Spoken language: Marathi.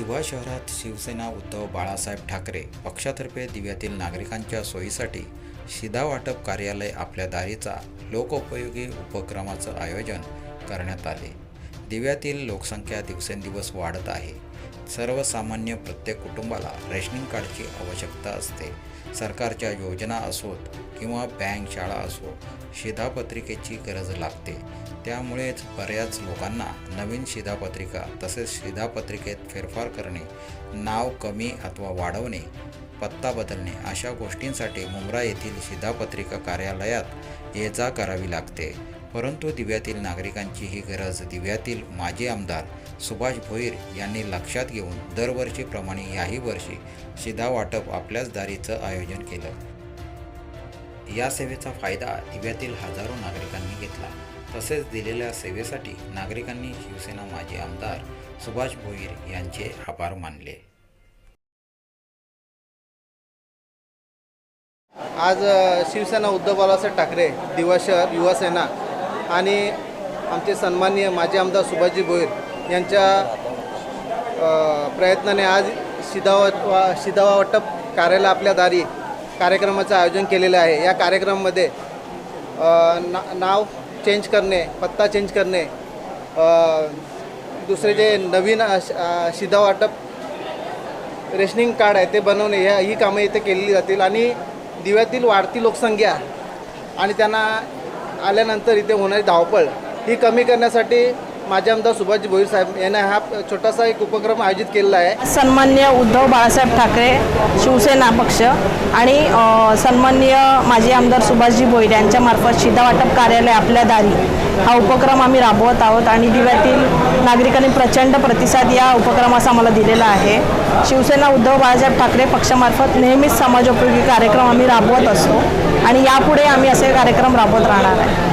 दिवा शहरात शिवसेना उद्धव बाळासाहेब ठाकरे पक्षातर्फे दिव्यातील नागरिकांच्या सोयीसाठी शिधा वाटप कार्यालय आपल्या दारीचा लोकोपयोगी उपक्रमाचं आयोजन करण्यात आले. दिव्यातील लोकसंख्या दिवसेंदिवस वाढत आहे. सर्वसामान्य प्रत्येक कुटुंबाला रेशनिंग कार्डची आवश्यकता असते. सरकारच्या योजना असोत किंवा बँक शाळा असो शिधापत्रिकेची गरज लागते. त्यामुळेच बऱ्याच लोकांना नवीन शिधापत्रिका तसेच शिधापत्रिकेत फेरफार करणे नाव कमी अथवा वाढवणे पत्ता बदलणे अशा गोष्टींसाठी मुंब्रा येथील शिधापत्रिका कार्यालयात ये जा करावी लागते. परंतु दिव्यातील नागरिकांची ही गरज दिव्यातील माजी आमदार सुभाष भोईर यांनी लक्षात घेऊन दरवर्षीप्रमाणे याही वर्षी शिधा वाटप आपल्याच दारीचं आयोजन केलं. या सेवेचा फायदा दिव्यातील हजारो नागरिकांनी घेतला. तसेच दिलेल्या सेवेसाठी नागरिकांनी शिवसेना माजी आमदार सुभाष भोईर यांचे आभार मानले. आज शिवसेना उद्धव बाळासाहेब ठाकरे दिवा शहर युवा सेना आणि आमचे सन्माननीय माजी आमदार सुभाषजी भोईर यांच्या प्रयत्नाने आज शिधावा वा- शिधावा वाटप कार्यालय आपल्या दारी कार्यक्रमाचं आयोजन केलेलं आहे. या कार्यक्रमामध्ये ना नाव चेंज करणे पत्ता चेंज करणे दुसरे जे नवीन अ, शिधा वाटप रेशनिंग कार्ड आहे ते बनवणे ह्या ही कामं इथे केलेली जातील आणि दिव्यातील वाढती लोकसंख्या आणि त्यांना आल्यानंतर इथे होणारी धावपळ ही कमी करण्यासाठी माझे आमदार सुभाषजी भोईर साहेब यांनी हा छोटासा एक उपक्रम आयोजित केलेला आहे. सन्मान्य उद्धव बाळासाहेब ठाकरे शिवसेना पक्ष आणि सन्मान्य माजी आमदार सुभाषजी भोईर यांच्यामार्फत शिधा कार्यालय आपल्या दारी. हा उपक्रम आम्ही राबवत आहोत आणि दिव्यातील नागरिकांनी प्रचंड प्रतिसाद या उपक्रमास आम्हाला दिलेला आहे. शिवसेना उद्धव बाळासाहेब ठाकरे पक्षामार्फत नेहमीच समाजोपयोगी कार्यक्रम आम्ही राबवत असतो आणि यापुढे आम्ही असे कार्यक्रम राबवत राहणार आहे.